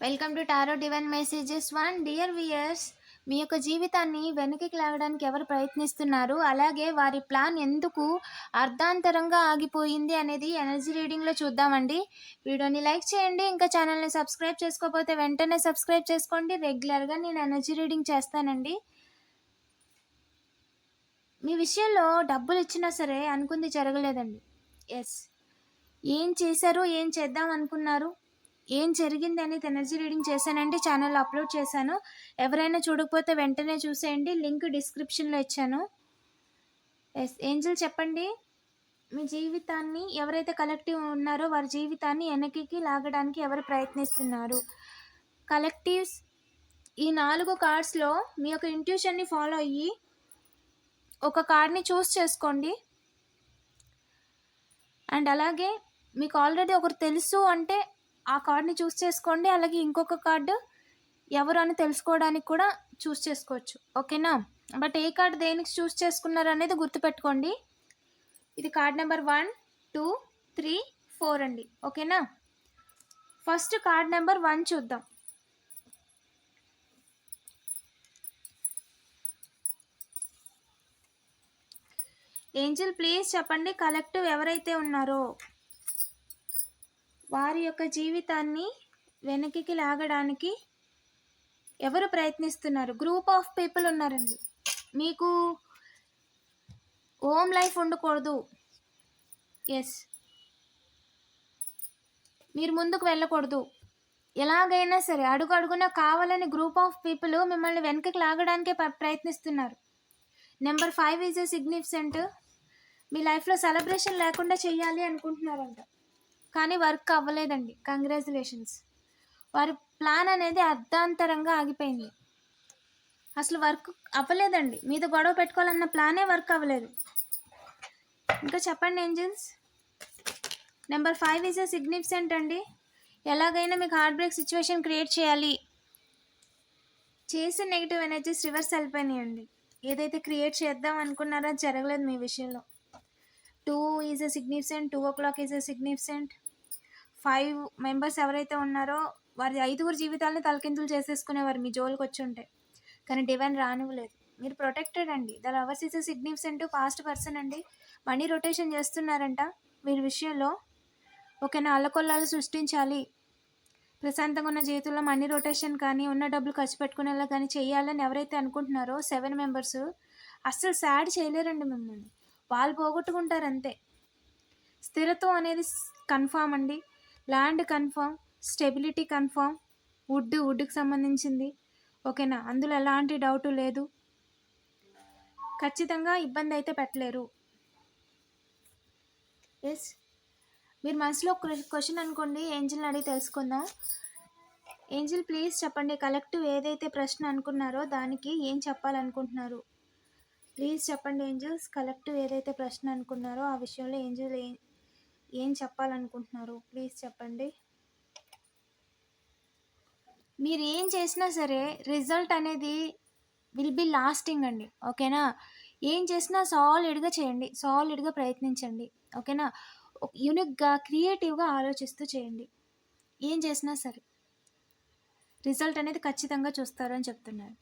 Welcome to tarot divine messages one dear viewers మీ యొక్క జీవితాన్ని వెనక్కి లాగడానికి ఎవరు ప్రయత్నిస్తున్నారు? అలాగే వారి ప్లాన్ ఎందుకు అర్ధాంతరంగా ఆగిపోయింది అనేది ఎనర్జీ రీడింగ్లో చూద్దామండి. వీడియోని లైక్ చేయండి ఇంకా ఛానల్ని సబ్స్క్రైబ్ చేసుకోకపోతే వెంటనే సబ్స్క్రైబ్ చేసుకోండి. రెగ్యులర్గా నేను ఎనర్జీ రీడింగ్ చేస్తానండి. మీ విషయంలో డబ్బులు ఇచ్చినా సరే అనుకుంది జరగలేదండి. ఎస్ ఏం చేశారు? ఏం చేద్దాం అనుకున్నారు? ఏం జరిగింది అనేది ఎనర్జీ రీడింగ్ చేశానండి ఛానల్లో అప్లోడ్ చేశాను. ఎవరైనా చూడకపోతే వెంటనే చూసేయండి లింక్ డిస్క్రిప్షన్లో ఇచ్చాను. ఎస్ ఏంజల్ చెప్పండి? మీ జీవితాన్ని ఎవరైతే కలెక్టివ్ ఉన్నారో వారి జీవితాన్ని వెనక్కి లాగడానికి ఎవరు ప్రయత్నిస్తున్నారు? కలెక్టివ్స్ ఈ నాలుగు కార్డ్స్లో మీ యొక్క ఇంట్యూషన్ని ఫాలో అయ్యి ఒక కార్డ్ని చూస్ చేసుకోండి. అండ్ అలాగే మీకు ఆల్రెడీ ఒకరు తెలుసు అంటే ఆ కార్డ్ని చూస్ చేసుకోండి. అలాగే ఇంకొక కార్డు ఎవరు అని తెలుసుకోవడానికి కూడా చూస్ చేసుకోవచ్చు. ఓకేనా? బట్ ఏ కార్డు దేనికి చూస్ చేసుకున్నారు అనేది గుర్తుపెట్టుకోండి. ఇది card number one two three four అండి. ఓకేనా? ఫస్ట్ కార్డ్ నెంబర్ వన్ చూద్దాం. ఏంజిల్ ప్లీజ్ చెప్పండి. కలెక్టివ్ ఎవరైతే ఉన్నారో. వారి యొక్క జీవితాన్ని వెనక్కి లాగడానికి ఎవరు ప్రయత్నిస్తున్నారు? గ్రూప్ ఆఫ్ పీపుల్ ఉన్నారండి. మీకు హోమ్ లైఫ్ ఉండకూడదు. ఎస్ మీరు ముందుకు వెళ్ళకూడదు. ఎలాగైనా సరే అడుగు అడుగున కావాలని గ్రూప్ ఆఫ్ పీపుల్ మిమ్మల్ని వెనకకి లాగడానికే ప్రయత్నిస్తున్నారు. నెంబర్ ఫైవ్ ఈజ్ ఎ మీ లైఫ్లో సెలబ్రేషన్ లేకుండా చేయాలి అనుకుంటున్నారంట. కానీ వర్క్ అవ్వలేదండి. కంగ్రాచులేషన్స్. వారి ప్లాన్ అనేది అర్ధాంతరంగా ఆగిపోయింది. అసలు వర్క్ అవ్వలేదండి. మీద గొడవ పెట్టుకోవాలన్న ప్లానే వర్క్ అవ్వలేదు. ఇంకా చెప్పండి angels? Number five is a significant అండి. ఎలాగైనా మీకు హార్ట్ బ్రేక్ సిచ్యువేషన్ క్రియేట్ చేయాలి. చేసే నెగిటివ్ ఎనర్జీస్ రివర్స్ వెళ్ళిపోయినాయండి ఏదైతే క్రియేట్ చేద్దాం అనుకున్నారో అది జరగలేదు మీ విషయంలో. Two is a significant two o'clock is a significant five members ఎవరైతే ఉన్నారో వారి ఐదుగురు జీవితాలను తలకిందులు చేసేసుకునేవారు మీ జోలికి వచ్చి ఉంటే. కానీ డివైన్ రానివ్వలేదు. మీరు ప్రొటెక్టెడ్ అండి. The lovers is a significant past person అండి. మనీ రొటేషన్ చేస్తున్నారంట. వీరి విషయంలో ఓకేనా అల్లకొల్లాలు సృష్టించాలి. ప్రశాంతంగా ఉన్న జీవితంలో మనీ రొటేషన్ కానీ ఉన్న డబ్బులు ఖర్చు పెట్టుకునేలా కానీ చేయాలని ఎవరైతే అనుకుంటున్నారో సెవెన్ మెంబర్స్ అస్సలు సాడ్ చేయలేరండి మిమ్మల్ని. వాళ్ళు పోగొట్టుకుంటారు అంతే. స్థిరత్వం అనేది కన్ఫామ్ అండి. Land confirm stability confirm wood వుడ్కి సంబంధించింది. ఓకేనా? అందులో ఎలాంటి డౌట్ లేదు. ఖచ్చితంగా ఇబ్బంది అయితే పెట్టలేరు. ఎస్ మీరు మనసులో క్వశ్చన్ అనుకోండి ఏంజిల్ని అడిగి తెలుసుకుందాం. ఏంజిల్ ప్లీజ్ చెప్పండి. కలెక్టివ్ ఏదైతే ప్రశ్న అనుకున్నారో దానికి ఏం చెప్పాలనుకుంటున్నారు? ప్లీజ్ చెప్పండి ఏంజిల్స్ కలెక్టివ్ ఏదైతే ప్రశ్న అనుకున్నారో ఆ విషయంలో ఏంజిల్ ఏం చెప్పాలనుకుంటున్నారు? ప్లీజ్ చెప్పండి. మీరు ఏం చేసినా సరే రిజల్ట్ అనేది విల్ బి లాస్టింగ్ అండి. ఓకేనా? ఏం చేసినా సాలిడ్గా చేయండి. సాలిడ్గా ప్రయత్నించండి. ఓకేనా? యూనిక్గా క్రియేటివ్గా ఆలోచిస్తూ చేయండి. ఏం చేసినా సరే. రిజల్ట్ అనేది ఖచ్చితంగా చూస్తారు అని చెప్తున్నారు.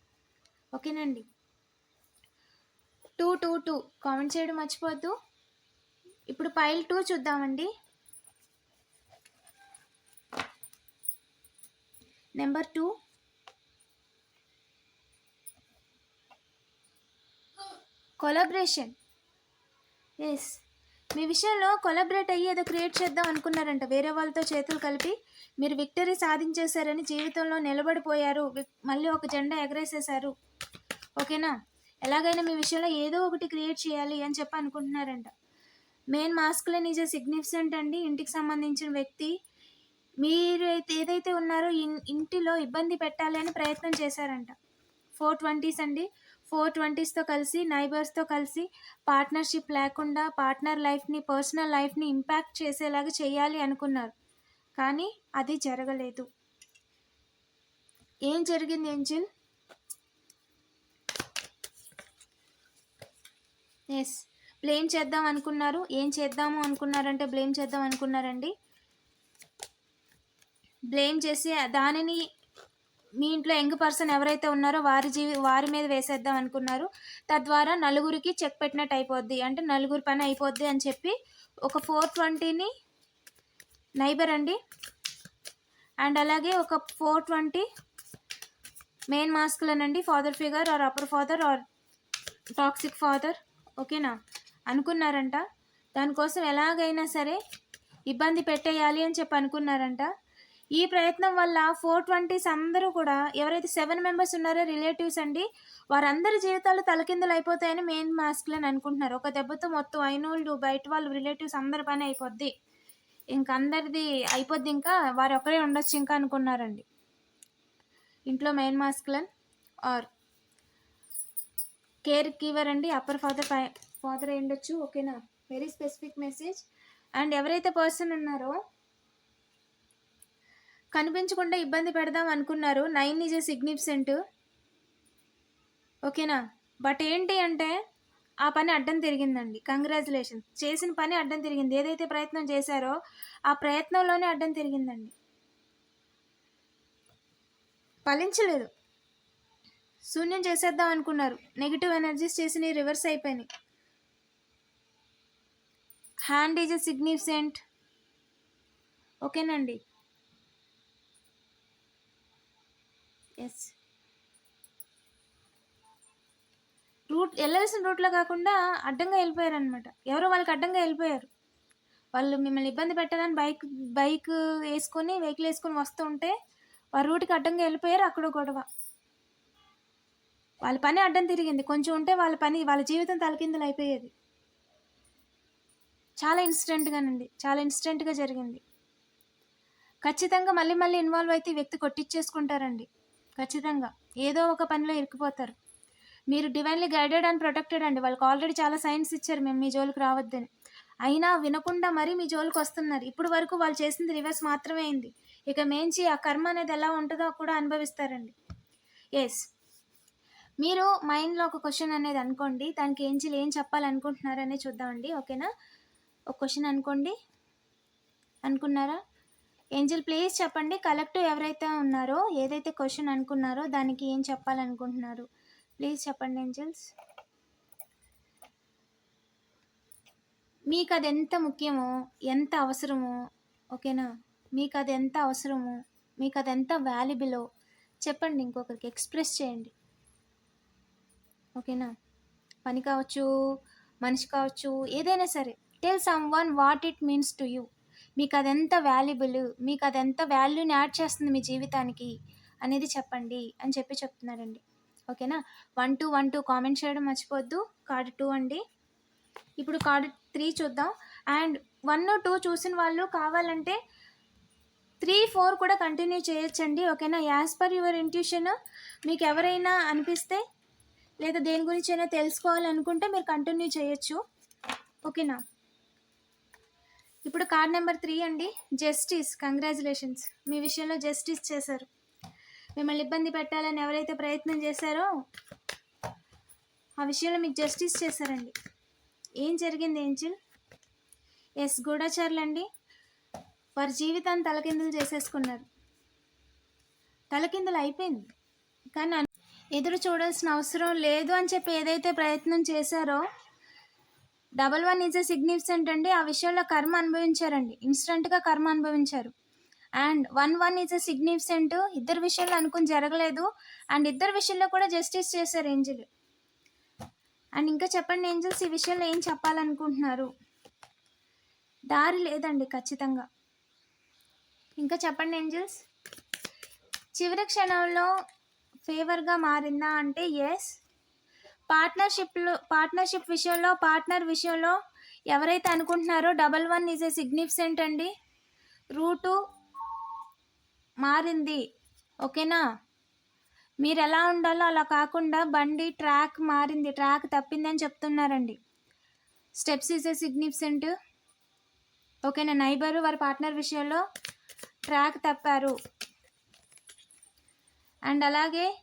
ఓకేనండి? Two two two. కామెంట్ చేయడం మర్చిపోద్దు ఇప్పుడు పైల్ టూ చూద్దామండి. నెంబర్ టూ కొలాబరేషన్ ఎస్ మీ విషయంలో కొలాబరేట్ అయ్యి ఏదో క్రియేట్ చేద్దాం అనుకున్నారంట. వేరే వాళ్ళతో చేతులు కలిపి మీరు విక్టరీ సాధించేశారని జీవితంలో నిలబడిపోయారు. మళ్ళీ ఒక జెండా ఎగరేసేశారు. ఓకేనా ఎలాగైనా మీ విషయంలో ఏదో ఒకటి క్రియేట్ చేయాలి అని చెప్పి అనుకుంటున్నారంట. Main masculine is a significant అండి. ఇంటికి సంబంధించిన వ్యక్తి మీరు అయితే ఏదైతే ఉన్నారో ఇన్ ఇంటిలో ఇబ్బంది పెట్టాలి అని ప్రయత్నం చేశారంట. ఫోర్ ట్వంటీస్ అండి. ఫోర్ ట్వంటీస్తో కలిసి నైబర్స్తో కలిసి పార్ట్నర్షిప్ లేకుండా పార్ట్నర్ లైఫ్ని పర్సనల్ లైఫ్ని ఇంపాక్ట్ చేసేలాగా చేయాలి అనుకున్నారు. కానీ అది జరగలేదు. ఏం జరిగింది ఏంజిల్ ఎస్ బ్లేమ్ చేద్దాం అనుకున్నారు. ఏం చేద్దాము అనుకున్నారంటే బ్లేమ్ చేద్దాం అనుకున్నారండి. బ్లేమ్ చేసి దానిని మీ ఇంట్లో యంగ్ పర్సన్ ఎవరైతే ఉన్నారో వారి జీవి వారి మీద వేసేద్దాం అనుకున్నారు. తద్వారా నలుగురికి చెక్ పెట్టినట్టు అయిపోద్ది. అంటే నలుగురి పని అయిపోద్ది అని చెప్పి ఒక ఫోర్ ట్వంటీని నైబర్ అండి. అండ్ అలాగే ఒక four twenty main మాస్క్లనండి. Father figure or upper father or toxic father. ఓకేనా? అనుకున్నారంట. దానికోసం ఎలాగైనా సరే ఇబ్బంది పెట్టేయాలి అని చెప్పి అనుకున్నారంట. ఈ ప్రయత్నం వల్ల ఫోర్ ట్వంటీస్ అందరూ కూడా ఎవరైతే సెవెన్ మెంబర్స్ ఉన్నారో రిలేటివ్స్ అండి వారందరి జీవితాలు తలకిందులు అయిపోతాయని మెయిన్ మాస్క్లని అనుకుంటున్నారు. ఒక దెబ్బతో మొత్తం అయినోళ్ళు బయట వాళ్ళు రిలేటివ్స్ అందరి పని అయిపోద్ది. ఇంక అందరిది అయిపోద్ది ఇంకా వారు ఒకరే ఉండొచ్చు ఇంకా అనుకున్నారండి. ఇంట్లో మెయిన్ మాస్క్లన్ ఆర్ కేర్ కీవర్ అండి అప్పర్ ఫాదర్ ఫాదర్ అయి ఉండొచ్చు ఓకేనా? వెరీ స్పెసిఫిక్ మెసేజ్ అండ్ ఎవరైతే పర్సన్ ఉన్నారో కనిపించకుండా ఇబ్బంది పెడదాం అనుకున్నారు నైన్ ఈజ్ ఏ సిగ్నిఫిసెంట్ ఓకేనా? బట్ ఏంటి అంటే ఆ పని అడ్డం తిరిగిందండి. కంగ్రాచులేషన్ చేసిన పని అడ్డం తిరిగింది. ఏదైతే ప్రయత్నం చేశారో ఆ ప్రయత్నంలోనే అడ్డం తిరిగిందండి. ఫలించలేదు. శూన్యం చేసేద్దాం అనుకున్నారు. నెగిటివ్ ఎనర్జీస్ చేసి రివర్స్ అయిపోయినాయి. హ్యాండ్ ఈజ్ ఎ సిగ్నిఫిసెంట్ ఓకేనండి. ఎస్ రూట్ వెళ్ళాల్సిన రూట్లో కాకుండా అడ్డంగా వెళ్ళిపోయారు అనమాట ఎవరో వాళ్ళకి అడ్డంగా వెళ్ళిపోయారు. వాళ్ళు మిమ్మల్ని ఇబ్బంది పెట్టాలని బైక్ బైక్ వేసుకొని వెహికల్ వేసుకొని వస్తూ ఉంటే వారి రూట్కి అడ్డంగా వెళ్ళిపోయారు అక్కడ గొడవ. వాళ్ళ పని అడ్డం తిరిగింది. కొంచెం ఉంటే వాళ్ళ పని వాళ్ళ జీవితం తలకిందులు అయిపోయేది. చాలా ఇన్సిడెంట్గానండి. చాలా ఇన్సిడెంట్గా జరిగింది. ఖచ్చితంగా మళ్ళీ మళ్ళీ ఇన్వాల్వ్ అయితే వ్యక్తి కొట్టించేసుకుంటారండి ఖచ్చితంగా. ఏదో ఒక పనిలో ఇరుక్కుపోతారు మీరు డివైన్లీ గైడెడ్ అండ్ ప్రొటెక్టెడ్ అండి. వాళ్ళకి ఆల్రెడీ చాలా సైన్స్ ఇచ్చారు. మేము మీ జోలికి రావద్దని. అయినా వినకుండా మరీ మీ జోలికి వస్తున్నారు. ఇప్పుడు వరకు వాళ్ళు చేసింది రివర్స్ మాత్రమే అయింది. ఇక మేంచి ఆ కర్మ అనేది ఎలా ఉంటుందో కూడా అనుభవిస్తారండి. ఎస్ మీరు మైండ్లో ఒక క్వశ్చన్ అనేది అనుకోండి. దానికి ఏంజిల్ ఏం చెప్పాలనుకుంటున్నారనే చూద్దామండి. ఓకేనా? ఒక క్వశ్చన్ అనుకోండి. అనుకున్నారా? ఏంజల్ ప్లీజ్ చెప్పండి. కలెక్టివ్ ఎవరైతే ఉన్నారో ఏదైతే క్వశ్చన్ అనుకున్నారో దానికి ఏం చెప్పాలనుకుంటున్నారు? ప్లీజ్ చెప్పండి ఏంజల్స్ మీకు అది ఎంత ముఖ్యమో ఎంత అవసరమో ఓకేనా? మీకు అది ఎంత అవసరమో మీకు అది ఎంత వాల్యుబులో చెప్పండి ఇంకొకరికి. ఎక్స్ప్రెస్ చేయండి. ఓకేనా? పని కావచ్చు మనిషి కావచ్చు ఏదైనా సరే. Tell someone what it means to you మీకు అదెంత వాల్యుబుల్ మీకు అదెంత వాల్యూని యాడ్ చేస్తుంది మీ జీవితానికి అనేది చెప్పండి అని చెప్పి చెప్తున్నారండి. ఓకేనా? One two one two comment చేయడం మర్చిపోద్దు కార్డు టూ అండి. ఇప్పుడు కార్డు త్రీ చూద్దాం. అండ్ వన్ టూ చూసిన వాళ్ళు కావాలంటే త్రీ ఫోర్ కూడా కంటిన్యూ చేయొచ్చండి. ఓకేనా? యాజ్ పర్ యువర్ ఇంట్యూషన్ మీకు ఎవరైనా అనిపిస్తే లేదా దేని గురించి అయినా తెలుసుకోవాలనుకుంటే మీరు కంటిన్యూ చేయొచ్చు. ఓకేనా? ఇప్పుడు కార్డ్ నెంబర్ త్రీ అండి. జస్టిస్ కంగ్రాచులేషన్స్ మీ విషయంలో జస్టిస్ చేశారు. మిమ్మల్ని ఇబ్బంది పెట్టాలని ఎవరైతే ప్రయత్నం చేశారో ఆ విషయంలో మీకు జస్టిస్ చేశారండి. ఏం జరిగింది ఏంజిల్? ఎస్ గూఢచారులు అండి వారి జీవితాన్ని తలకిందులు చేసేసుకున్నారు. తలకిందులు అయిపోయింది. కానీ ఎదురు చూడాల్సిన అవసరం లేదు అని చెప్పి ఏదైతే ప్రయత్నం చేశారో double one is a significant అండి ఆ విషయంలో కర్మ అనుభవించారండి. ఇన్స్టెంట్గా కర్మ అనుభవించారు. And one one is a significant ఇద్దరు విషయంలో అనుకుని జరగలేదు. అండ్ ఇద్దరు విషయంలో కూడా జస్టిస్ చేశారు ఏంజిల్. అండ్ ఇంకా చెప్పండి ఏంజల్స్ ఈ విషయంలో ఏం చెప్పాలనుకుంటున్నారు? దారి లేదండి ఖచ్చితంగా. ఇంకా చెప్పండి ఏంజల్స్? చివరి క్షణంలో ఫేవర్గా మారిందా అంటే ఎస్ పార్ట్నర్షిప్లో పార్ట్నర్షిప్ విషయంలో పార్ట్నర్ విషయంలో ఎవరైతే అనుకుంటున్నారో double one is a significant అండి. రూటు మారింది. ఓకేనా? మీరు ఎలా ఉండాలో అలా కాకుండా బండి ట్రాక్ మారింది. ట్రాక్ తప్పిందని చెప్తున్నారండి. స్టెప్స్ ఈజ్ ఏ సిగ్నిఫిసెంట్ ఓకేనా? నైబరు వారి పార్ట్నర్ విషయంలో ట్రాక్ తప్పారు. అండ్ అలాగే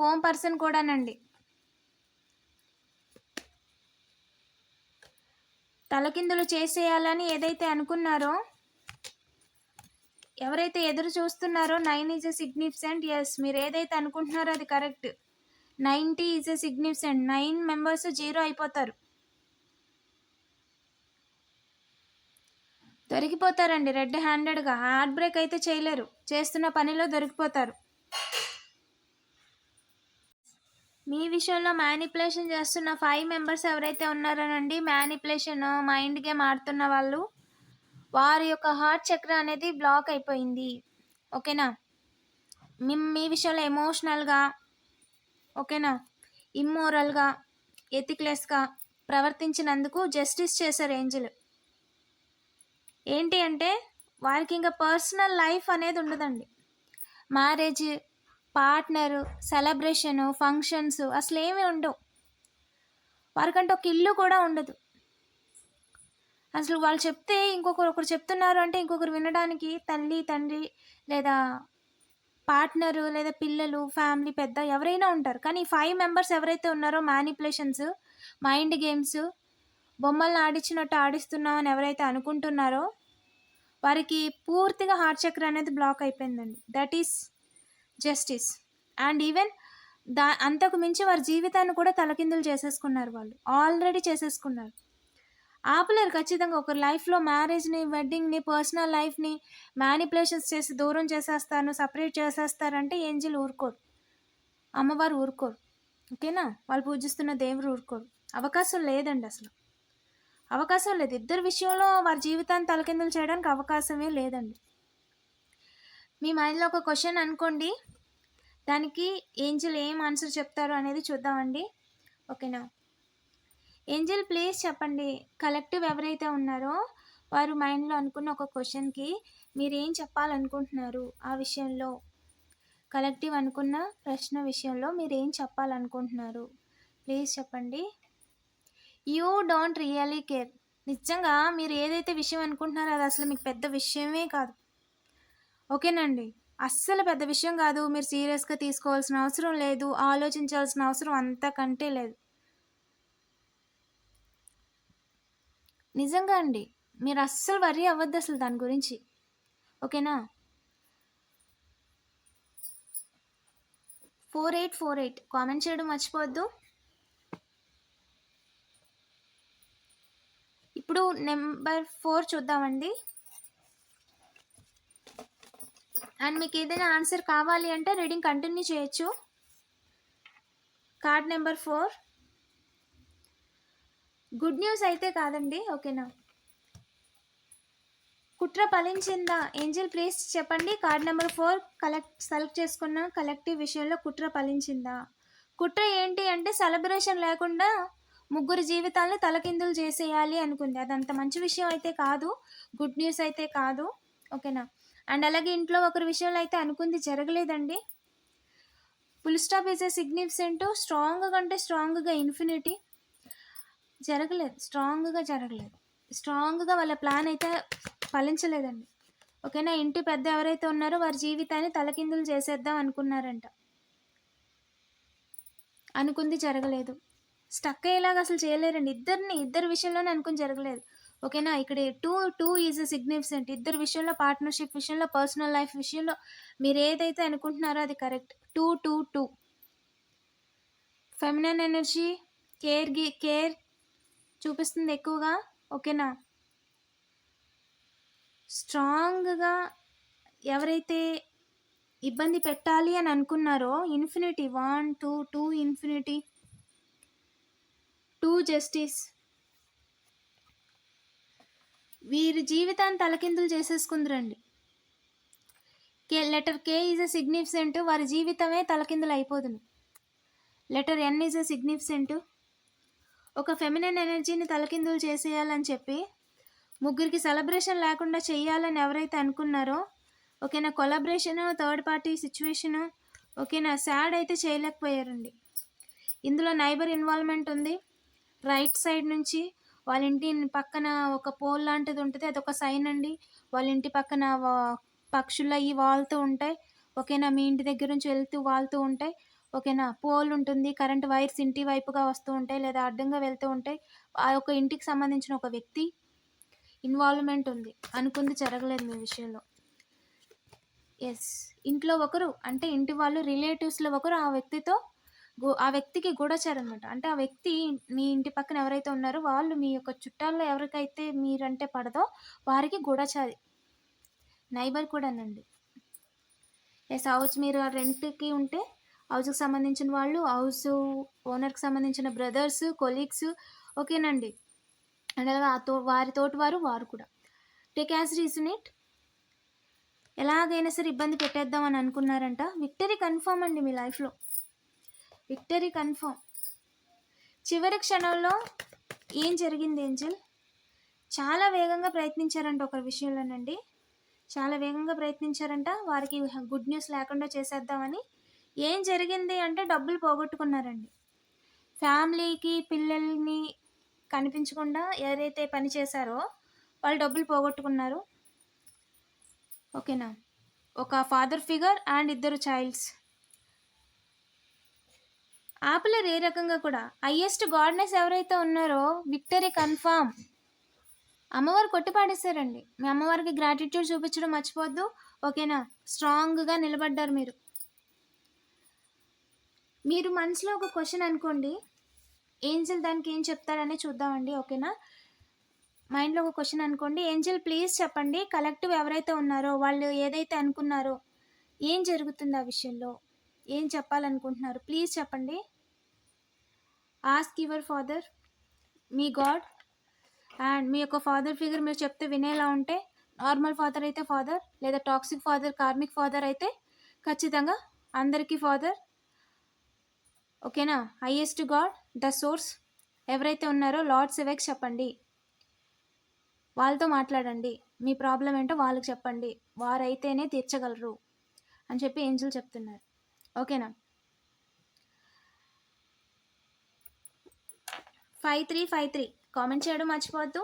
హోమ్ పర్సన్ కూడానండి. తలకిందులు చేసేయాలని ఏదైతే అనుకున్నారో ఎవరైతే ఎదురు చూస్తున్నారో nine is a significant yes మీరు ఏదైతే అనుకుంటున్నారో అది correct. Ninety is a significant nine members zero అయిపోతారు. దొరికిపోతారండి రెడ్ హ్యాండెడ్గా. హార్ట్ బ్రేక్ అయితే చేయలేరు. చేస్తున్న పనిలో దొరికిపోతారు. మీ విషయంలో మ్యానిపులేషన్ చేస్తున్న ఫైవ్ మెంబర్స్ ఎవరైతే ఉన్నారోనండి? మ్యానిపులేషన్ మైండ్ గేమ్ ఆడుతున్న వాళ్ళు. వారి యొక్క హార్ట్ చక్ర అనేది బ్లాక్ అయిపోయింది. ఓకేనా? మీ మీ విషయంలో ఎమోషనల్గా ఓకేనా? ఇమ్మోరల్గా ఎథిక్లెస్గా ప్రవర్తించినందుకు జస్టిస్ చేశారు ఏంజల్. ఏంటి అంటే వారికి ఇంకా పర్సనల్ లైఫ్ అనేది ఉండదండి. మ్యారేజ్ పార్ట్నర్ సెలబ్రేషను ఫంక్షన్స్ అసలు ఏమీ ఉండవు. వారికంటే ఒక ఇల్లు కూడా ఉండదు. అసలు వాళ్ళు చెప్తే ఇంకొకరు ఒకరు చెప్తున్నారు అంటే ఇంకొకరు వినడానికి తల్లి తండ్రి లేదా పార్ట్నరు లేదా పిల్లలు ఫ్యామిలీ పెద్ద ఎవరైనా ఉంటారు. కానీ ఫైవ్ మెంబర్స్ ఎవరైతే ఉన్నారో మ్యానిపులేషన్స్ మైండ్ గేమ్స్ బొమ్మల్ని ఆడించినట్టు ఆడిస్తున్నామని ఎవరైతే అనుకుంటున్నారో వారికి పూర్తిగా హార్ట్ చక్ర అనేది బ్లాక్ అయిపోయిందండి. That is justice. And even the అంతకు మించి వారి జీవితాన్ని కూడా తలకిందులు చేసేసుకున్నారు వాళ్ళు. ఆల్రెడీ చేసేసుకున్నారు. ఆపలేరు ఖచ్చితంగా ఒకరి లైఫ్లో మ్యారేజ్ని వెడ్డింగ్ని పర్సనల్ లైఫ్ని మ్యానిపులేషన్స్ చేసి దూరం చేసేస్తాను సపరేట్ చేసేస్తారంటే ఏంజిల్ ఊరుకోరు. అమ్మవారు ఊరుకోరు. ఓకేనా? వాళ్ళు పూజిస్తున్న దేవుడు ఊరుకోరు. అవకాశం లేదండి అసలు. అవకాశం లేదు. ఇద్దరు విషయంలో వారి జీవితాన్ని తలకిందులు చేయడానికి అవకాశమే లేదండి. మీ మైండ్లో ఒక క్వశ్చన్ అనుకోండి. దానికి ఏంజిల్ ఏం ఆన్సర్ చెప్తారు అనేది చూద్దామండి. ఓకేనా? ఏంజిల్ ప్లీజ్ చెప్పండి. కలెక్టివ్ ఎవరైతే ఉన్నారో వారు మైండ్లో అనుకున్న ఒక క్వశ్చన్కి మీరు ఏం చెప్పాలనుకుంటున్నారు ఆ విషయంలో? కలెక్టివ్ అనుకున్న ప్రశ్న విషయంలో మీరు ఏం చెప్పాలనుకుంటున్నారు? ప్లీజ్ చెప్పండి. You don't really care. నిజంగా మీరు ఏదైతే విషయం అనుకుంటున్నారో అది అసలు మీకు పెద్ద విషయమే కాదు. ఓకేనండి. అస్సలు పెద్ద విషయం కాదు మీరు సీరియస్గా తీసుకోవాల్సిన అవసరం లేదు ఆలోచించాల్సిన అవసరం అంతకంటే లేదు. నిజంగా అండి మీరు అస్సలు వరీ అవ్వద్దు అసలు దాని గురించి. ఓకేనా? Four eight four eight comment చేయడం మర్చిపోవద్దు. ఇప్పుడు నెంబర్ ఫోర్ చూద్దామండి. అండ్ మీకు ఏదైనా ఆన్సర్ కావాలి అంటే రీడింగ్ కంటిన్యూ చేయొచ్చు. Card number four. Good news అయితే కాదండి ఓకేనా? కుట్ర ఫలించిందా? ఏంజల్ ప్లీజ్ చెప్పండి. Card number four collect select చేసుకున్న కలెక్టివ్ విషయంలో కుట్ర ఫలించిందా? కుట్ర ఏంటి అంటే సెలబ్రేషన్ లేకుండా ముగ్గురు జీవితాలను తలకిందులు చేసేయాలి అనుకుంది. అదంత మంచి విషయం అయితే కాదు. గుడ్ న్యూస్ అయితే కాదు. ఓకేనా? అండ్ అలాగే ఇంట్లో ఒకరి విషయంలో అయితే అనుకుంది జరగలేదండి. Full stop is a significant strong కంటే స్ట్రాంగ్గా ఇన్ఫినిటీ జరగలేదు. స్ట్రాంగ్గా జరగలేదు. స్ట్రాంగ్గా వాళ్ళ ప్లాన్ అయితే ఫలించలేదండి. ఓకేనా? ఇంటి పెద్ద ఎవరైతే ఉన్నారో వారి జీవితాన్ని తలకిందులు చేసేద్దాం అనుకున్నారంట. అనుకుంది జరగలేదు. స్టక్ అయ్యేలాగా అసలు చేయలేరండి. ఇద్దరిని ఇద్దరి విషయంలోనే అనుకుని జరగలేదు. ఓకేనా? ఇక్కడ టూ టూ ఈజ్ సిగ్నిఫికెంట్. ఇద్దరు విషయంలో పార్ట్నర్షిప్ విషయంలో పర్సనల్ లైఫ్ విషయంలో మీరు ఏదైతే అనుకుంటున్నారో అది correct. Two two two. Feminine energy care గి కేర్ చూపిస్తుంది ఎక్కువగా. ఓకేనా? స్ట్రాంగ్గా ఎవరైతే ఇబ్బంది పెట్టాలి అని అనుకున్నారో infinity one two two infinity two justice. వీరి జీవితాన్ని తలకిందులు చేసేసుకుందరండి. K letter K is a significant వారి జీవితమే తలకిందులు అయిపోతుంది letter N is a significant. ఒక ఫెమినన్ ఎనర్జీని తలకిందులు చేసేయాలని చెప్పి ముగ్గురికి సెలబ్రేషన్ లేకుండా చేయాలని ఎవరైతే అనుకున్నారో ఓకేనా కొలాబరేషన్ థర్డ్ పార్టీ సిచ్యువేషను ఓకేనా సాడ్ అయితే చేయలేకపోయారండి. ఇందులో నైబర్ ఇన్వాల్వ్మెంట్ ఉంది. రైట్ సైడ్ నుంచి వాళ్ళ ఇంటి పక్కన ఒక పోల్ లాంటిది ఉంటుంది అదొక సైన్ అండి. వాళ్ళ ఇంటి పక్కన పక్షులు అవి వాళ్తూ ఉంటాయి. ఓకేనా మీ ఇంటి దగ్గర నుంచి వెళ్తూ వాళ్తూ ఉంటాయి. ఓకేనా పోల్ ఉంటుంది కరెంట్ వైర్స్ ఇంటి వైపుగా వస్తూ ఉంటాయి లేదా అడ్డంగా వెళ్తూ ఉంటాయి. ఆ యొక్క ఇంటికి సంబంధించిన ఒక వ్యక్తి ఇన్వాల్వ్మెంట్ ఉంది. అనుకుంది జరగలేదు మీ విషయంలో. ఎస్ ఇంట్లో ఒకరు అంటే ఇంటి వాళ్ళు రిలేటివ్స్లో ఒకరు ఆ వ్యక్తితో గో ఆ వ్యక్తికి గూఢచారం అనమాట అంటే ఆ వ్యక్తి మీ ఇంటి పక్కన ఎవరైతే ఉన్నారో వాళ్ళు మీ యొక్క చుట్టాల్లో ఎవరికైతే మీరంటే పడదో వారికి గూఢచారి నైబర్ కూడానండి. ఎస్ హౌస్ మీరు రెంట్కి ఉంటే హౌస్కి సంబంధించిన వాళ్ళు హౌస్ ఓనర్కి సంబంధించిన బ్రదర్స్ కొలీగ్స్ ఓకేనండి. అండ్ అలాగే ఆ తో వారి తోటి వారు వారు కూడా టేక్ యాజ్ రీజన్ ఇట్ ఎలాగైనా సరే ఇబ్బంది పెట్టేద్దాం అని అనుకున్నారంట. విక్టరీ కన్ఫర్మ్ అండి మీ లైఫ్లో. Victory confirm. చివరి క్షణంలో ఏం జరిగింది ఏంజల్? చాలా వేగంగా ప్రయత్నించారంట ఒక విషయంలోనండి. చాలా వేగంగా ప్రయత్నించారంట. వారికి గుడ్ న్యూస్ లేకుండా చేసేద్దామని ఏం జరిగింది అంటే డబ్బులు పోగొట్టుకున్నారండి. ఫ్యామిలీకి పిల్లల్ని కనిపించకుండా ఎవరైతే పని చేశారో వాళ్ళు డబ్బులు పోగొట్టుకున్నారు. ఓకేనా? ఒక ఫాదర్ ఫిగర్ అండ్ ఇద్దరు చైల్డ్స్. ఆపిలర్ ఏ రకంగా కూడా. హయ్యెస్ట్ గాడ్నెస్ ఎవరైతే ఉన్నారో విక్టరీ కన్ఫామ్. అమ్మవారు కొట్టిపాడేశారండి మీ అమ్మవారికి గ్రాటిట్యూడ్ చూపించడం మర్చిపోద్దు ఓకేనా? స్ట్రాంగ్గా నిలబడ్డారు మీరు. మీరు మనసులో ఒక క్వశ్చన్ అనుకోండి. ఏంజల్ దానికి ఏం చెప్తారని చూద్దామండి. ఓకేనా? మైండ్లో ఒక క్వశ్చన్ అనుకోండి. ఏంజల్ ప్లీజ్ చెప్పండి. కలెక్టివ్ ఎవరైతే ఉన్నారో వాళ్ళు ఏదైతే అనుకున్నారో ఏం జరుగుతుంది ఆ విషయంలో? ఏం చెప్పాలనుకుంటున్నారు? ప్లీజ్ చెప్పండి. ఆస్క్ యువర్ ఫాదర్ మీ గాడ్. అండ్ మీ యొక్క ఫాదర్ ఫిగర్ మీరు చెప్తే వినేలా ఉంటే నార్మల్ ఫాదర్ అయితే ఫాదర్ లేదా టాక్సిక్ ఫాదర్ కార్మిక్ ఫాదర్ అయితే ఖచ్చితంగా అందరికీ ఫాదర్. ఓకేనా? హైయెస్ట్ గాడ్ ద సోర్స్ ఎవరైతే ఉన్నారో లార్డ్ సెవెక్స్ చెప్పండి. వాళ్ళతో మాట్లాడండి. మీ ప్రాబ్లం ఏంటో వాళ్ళకి చెప్పండి. వారైతేనే తీర్చగలరు అని చెప్పి ఏంజల్ చెప్తున్నారు. ఓకేనా? Five three five three. Comment చేయడం మర్చిపోవద్దు.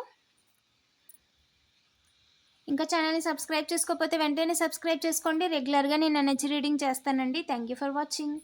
ఇంకా ఛానల్ని సబ్స్క్రైబ్ చేసుకోకపోతే వెంటనే సబ్స్క్రైబ్ చేసుకోండి. రెగ్యులర్గా నేను ఎనర్జీ రీడింగ్ చేస్తానండి. Thank you for watching